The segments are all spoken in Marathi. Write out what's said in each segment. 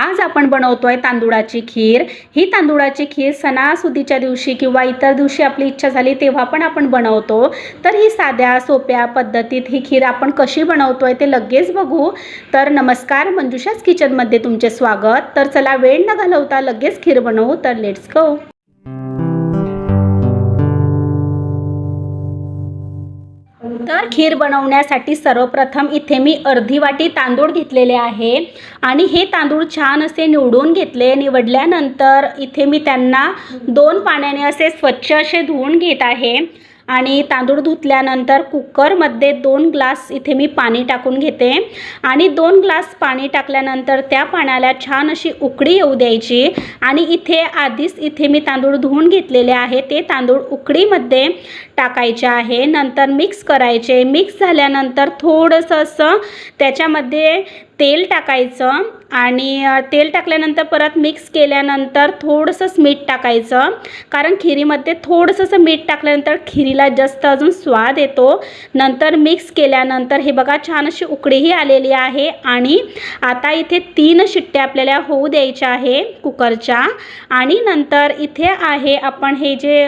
आज आपण बनवतोय तांदुळाची खीर. ही तांदुळाची खीर सणासुदीच्या दिवशी किंवा इतर दिवशी आपली इच्छा झाली तेव्हा पण आपण बनवतो. तर ही साध्या सोप्या पद्धतीत ही खीर आपण कशी बनवतोय ते लगेच बघू. तर नमस्कार मंजुषाच किचनमध्ये तुमचे स्वागत. तर चला वेळ न घालवता लगेच खीर बनवू. तर लेट्स गो तर खीर बनवण्यासाठी सर्वप्रथम इथे मी अर्धी वाटी तांदूळ घेतलेले आहे. आणि हे तांदूळ छान असे निवडून घेतले. निवडल्यानंतर इथे मी त्यांना दोन पाण्याने असे स्वच्छ असे धुवून घेत आहे. आणि तांदूळ धुतल्यानंतर कुकरमध्ये दोन ग्लास इथे मी पाणी टाकून घेते. आणि दोन ग्लास पाणी टाकल्यानंतर त्या पाण्याला छान अशी उकडी येऊ द्यायची. आणि इथे आधीच इथे मी तांदूळ धुवून घेतलेले आहे. ते तांदूळ उकडीमध्ये टाकायचे आहे. नंतर मिक्स करायचे. मिक्स झाल्यानंतर थोडंसं असं त्याच्यामध्ये तेल टाकायचं आणि तेल टाकल्यानंतर परत मिक्स केल्यानंतर थोडंसंच मीठ टाकायचं. कारण खिरीमध्ये थोडंसं मीठ टाकल्यानंतर खिरीला जास्त अजून स्वाद येतो. नंतर मिक्स केल्यानंतर हे बघा छान अशी उकडीही आलेली आहे. आणि आता इथे तीन शिट्ट्या आपल्याला होऊ द्यायच्या आहे कुकरच्या. आणि नंतर इथे आहे आपण हे जे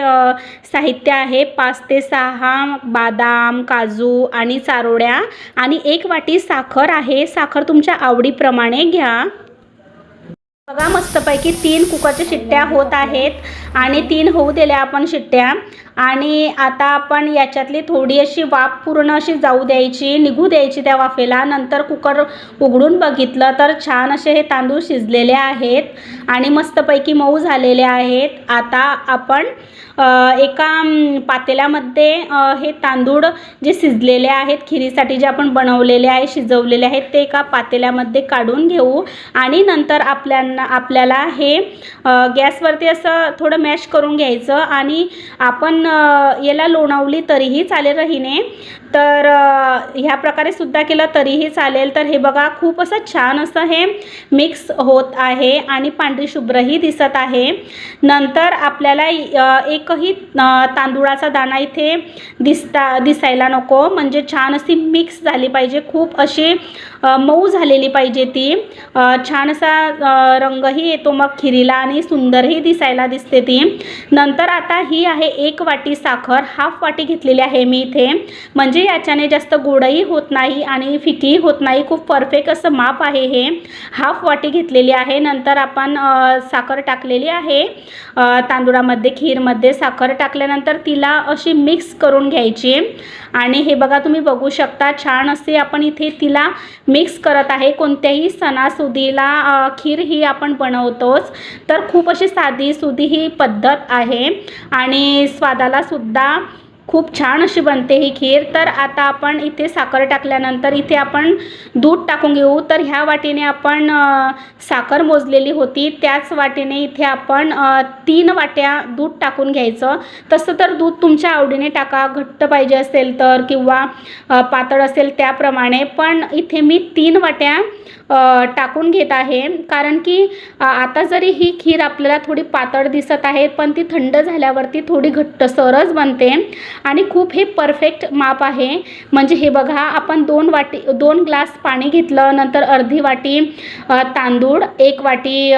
साहित्य आहे पाच ते सहा बादाम काजू आणि चारोळ्या. आणि एक वाटी साखर आहे. साखर तुमच्या आवडीप्रमाणे घ्या. बघा मस्तपैकी तीन कुकरच्या शिट्ट्या होत आहेत आणि तीन होऊ दिल्या आपण शिट्ट्या. आणि आता आपण याच्यातली थोडी अशी वाफ पूर्ण अशी जाऊ द्यायची निघू द्यायची त्या वाफेला. नंतर कुकर उघडून बघितलं तर छान असे हे तांदूळ शिजलेले आहेत आणि मस्तपैकी मऊ झालेले आहेत. आता आपण एका पातेल्यामध्ये हे तांदूळ जे शिजलेले आहेत खिरीसाठी जे आपण बनवलेले आहे शिजवलेले आहेत ते एका पातेल्यामध्ये काढून घेऊ. आणि नंतर आपल्याला आपल्याला हे गॅसवरती असं थोडं मॅश करून घ्यायचं आणि आपण याला लोणावली तरीही चालेल रहीने. तर ह्या प्रकारे सुद्धा केलं तरीही चालेल. तर हे बघा खूप असं छान असं हे मिक्स होत आहे आणि पांढरी शुभ्रही दिसत आहे. नंतर आपल्याला एकही तांदुळाचा तांदूळाचा दाणा इथे दिसता दिसायला नको. म्हणजे छान अशी मिक्स झाली पाहिजे. खूप अशी मऊ झालेली पाहिजे ती. छान असा रंगही येतो मग खिरीला आणि सुंदरही दिसायला दिसते ती. नंतर आता ही आहे एक वाटी साखर. हाफ वाटी घेतलेली आहे मी इथे. म्हणजे याच्याने जास्त गोडही होत नाही आणि फिकीही होत नाही. खूप परफेक्ट असं माप आहे हे. हाफ वाटी घेतलेली आहे. नंतर आपण साखर टाकलेली आहे. तांदुळामध्ये तांदूळामध्ये खीरमध्ये साखर टाकल्यानंतर तिला अशी मिक्स करून घ्यायची. आणि हे बघा तुम्ही बघू शकता छान असे आपण इथे तिला मिक्स करत आहे. कोणत्याही सणासुदीला खीर ही आपण बनवतोच. तर खूप अशी साधी सुधी ही पद्धत आहे. आणि स्वादाला सुद्धा खूप छान अशी बनते ही खीर. तर आता आपण इथे साखर टाकल्यानंतर इथे आपण दूध टाकून घेऊ. तर ह्या वाटीने आपण साखर मोजलेली होती. त्याच वाटीने इथे आपण तीन वाट्या दूध टाकून घ्यायचं. तसं तर दूध तुमच्या आवडीने टाका. घट्ट पाहिजे असेल तर किंवा पातळ असेल त्याप्रमाणे. पण इथे मी तीन वाट्या टाकून घेत आहे. कारण की आता जरी ही खीर आपल्याला थोडी पातळ दिसत आहे पण ती थंड झाल्यावरती थोडी घट्टसरच बनते. आणि खूप हे परफेक्ट माप आहे. म्हणजे हे बघा आपण दोन वाटी दोन ग्लास पाणी घेतलं नंतर अर्धी वाटी तांदूळ एक वाटी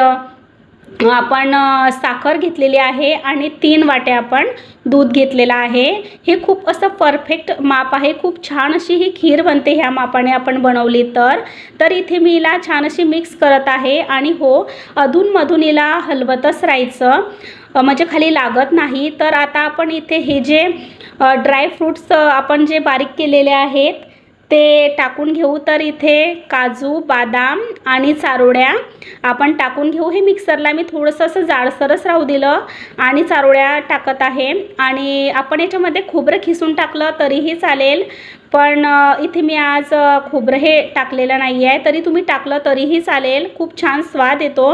आपण साखर घेतलेली आहे आणि तीन वाट्या आपण दूध घेतलेलं आहे. हे खूप असं परफेक्ट माप आहे. खूप छान अशी ही खीर बनते ह्या मापाने आपण बनवली तर. तर इथे मी हिला छान अशी मिक्स करत आहे आणि हो अधूनमधून हिला हलवतच राहायचं. म्हणजे खाली लागत नाही. तर आता आपण इथे हे जे ड्रायफ्रूट्स आपण जे बारीक केलेले आहेत ते टाकून घेऊ तर इथे काजू बदाम आणि चारोळ्या. आपण टाकून घेऊ हे मिक्सरला. मी थोडंसं असं जाडसरच राहू दिलं आणि चारोळ्या टाकत आहे. आणि आपण याच्यामध्ये खोबरं खिसून टाकलं तरीही चालेल. पण इथे मी आज खोबरं हे टाकलेलं नाही आहे तरी तुम्ही टाकलं तरीही चालेल. खूप छान स्वाद येतो.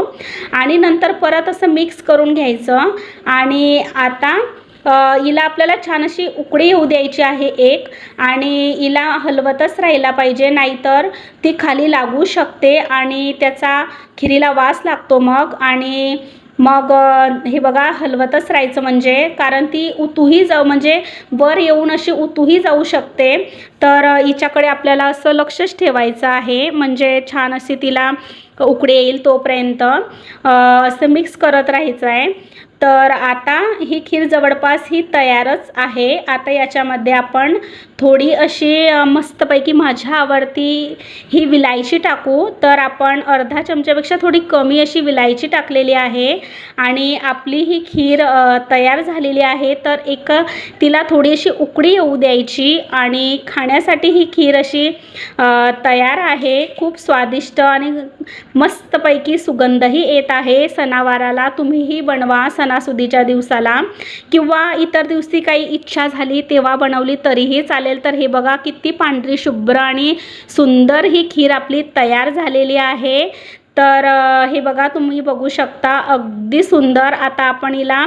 आणि नंतर परत असं मिक्स करून घ्यायचं. आणि आता हिला आपल्याला छान अशी उकळी येऊ द्यायची आहे एक आणि हिला हलवतच राहिला पाहिजे नाहीतर ती खाली लागू शकते आणि त्याचा खिरीला वास लागतो मग. आणि मग हे बघा हलवतच राहायचं म्हणजे कारण ती उतूही जाऊ म्हणजे वर येऊन अशी उतूही जाऊ शकते. तर हिच्याकडे आपल्याला असं लक्षच ठेवायचं आहे म्हणजे छान अशी तिला उकडे येईल तोपर्यंत. असं मिक्स करत राहायचं आहे. तर आता ही खीर जवळपास ही तयारच आहे. आता याच्यामध्ये आपण थोडी अशी मस्तपैकी माझ्या आवडती ही विलायची टाकू. तर आपण अर्धा चमच्यापेक्षा थोडी कमी अशी विलायची टाकलेली आहे. आणि आपली ही खीर तयार झालेली आहे. तर एक तिला थोडी अशी उकडी येऊ द्यायची आणि खाण्यासाठी ही खीर अशी तयार आहे. खूप स्वादिष्ट आणि मस्तपैकी सुगंधही येत आहे. सणावाराला तुम्हीही बनवा सणा सणासुदीच्या दिवसाला किंवा इतर दिवशी काही इच्छा झाली तेव्हा बनवली तरीही चालेल. तर हे बघा किती पांढरी शुभ्र आणि सुंदर ही खीर आपली तयार झालेली आहे. तर हे बघा तुम्ही बघू शकता अगदी सुंदर. आता आपण हिला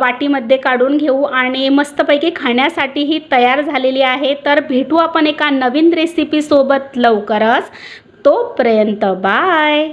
वाटीमध्ये काढून घेऊ आणि मस्तपैकी खाण्यासाठी ही तयार झालेली आहे. तर भेटू आपण एका नवीन रेसिपीसोबत लवकरच. तोपर्यंत बाय!